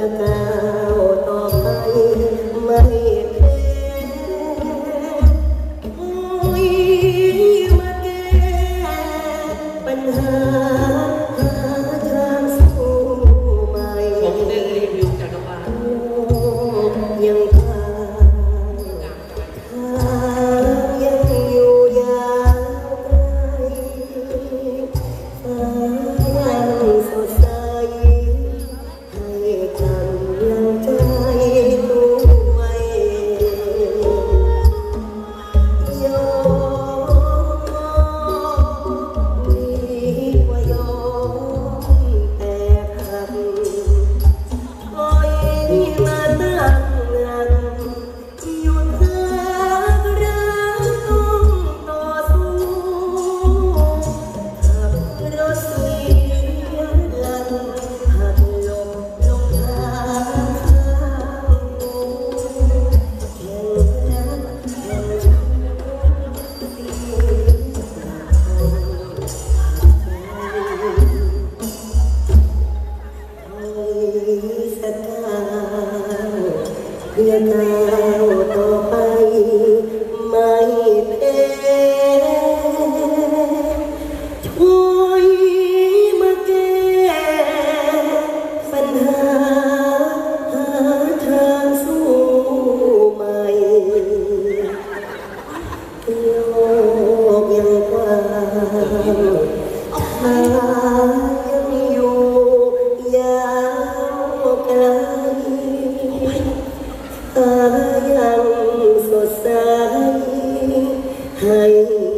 together. อนแล้วต่อไปไม่แพ้ช่วยมาแก้ปัญหาหาทางสู้ใหม่โกยังกวา you.